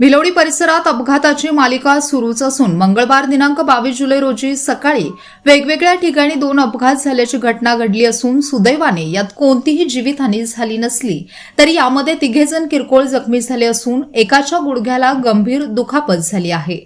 भिलवडी परिसरात अपघाताची मालिका सुरूच असून मंगळवार दिनांक बावीस जुलै रोजी सकाळी वेगवेगळ्या ठिकाणी दोन अपघात झाल्याची घटना घडली असून सुदैवाने यात कोणतीही जीवितहानी झाली नसली तरी यामध्ये तिघेजण किरकोळ जखमी झाले असून एकाच्या गुडघ्याला गंभीर दुखापत झाली आहे.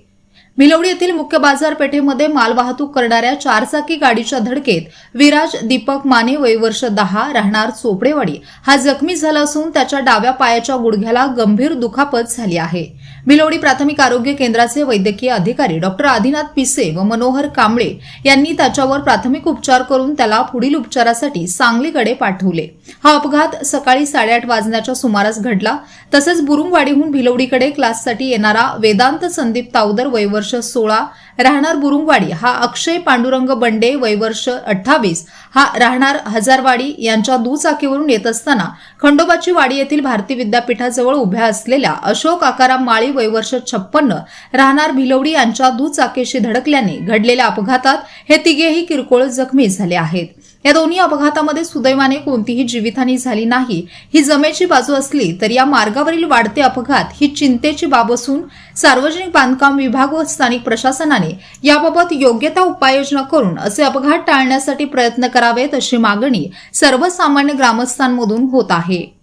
भिलवडी येथील मुख्य बाजारपेठेमध्ये मालवाहतूक करणाऱ्या चारचाकी गाडीच्या धडकेत विराज दीपक माने वय वर्ष दहा राहणार चोपडेवाडी. हा जखमी झाला असून त्याच्या डाव्या पायाच्या गुडघ्याला गंभीर दुखापत झाली आहे. भिलवडी प्राथमिक आरोग्य केंद्राचे वैद्यकीय अधिकारी डॉक्टर आदिनाथ पिसे व मनोहर कांबळे यांनी त्याच्यावर प्राथमिक उपचार करून त्याला पुढील उपचारासाठी सांगलीकडे पाठवले. हा अपघात सकाळी साडेआठ वाजण्याच्या सुमारास घडला. तसंच बुरुंगवाडीहून भिलवडीकडे क्लाससाठी येणारा वेदांत संदीप तावदर वयवर्ष सोळा राहणार बुरुंगवाडी हा अक्षय पांडुरंग बंडे वयवर्ष अठ्ठावीस हा राहणार हजारवाडी यांच्या दुचाकीवरून येत असताना खंडोबाची वाडी येथील भारती विद्यापीठाजवळ उभ्या असलेल्या अशोक आकाराम माळी वयवर्ष छप्पन्न राहणार भिलवडी यांच्या दुचाकीशी धडकल्याने घडलेल्या अपघातात हे तिघेही किरकोळ जखमी झाले आहेत. या दोन्ही अपघातामध्ये सुदैवाने कोणतीही जीवितहानी झाली नाही. ही जमेची बाजू असली तर या मार्गावरील वाढते अपघात ही चिंतेची बाब असून सार्वजनिक बांधकाम विभाग व स्थानिक प्रशासनाने याबाबत योग्य त्या उपाययोजना करून असे अपघात टाळण्यासाठी प्रयत्न करावेत अशी मागणी सर्वसामान्य ग्रामस्थांमधून होत आहे.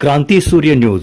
क्रांती सूर्य न्यूज.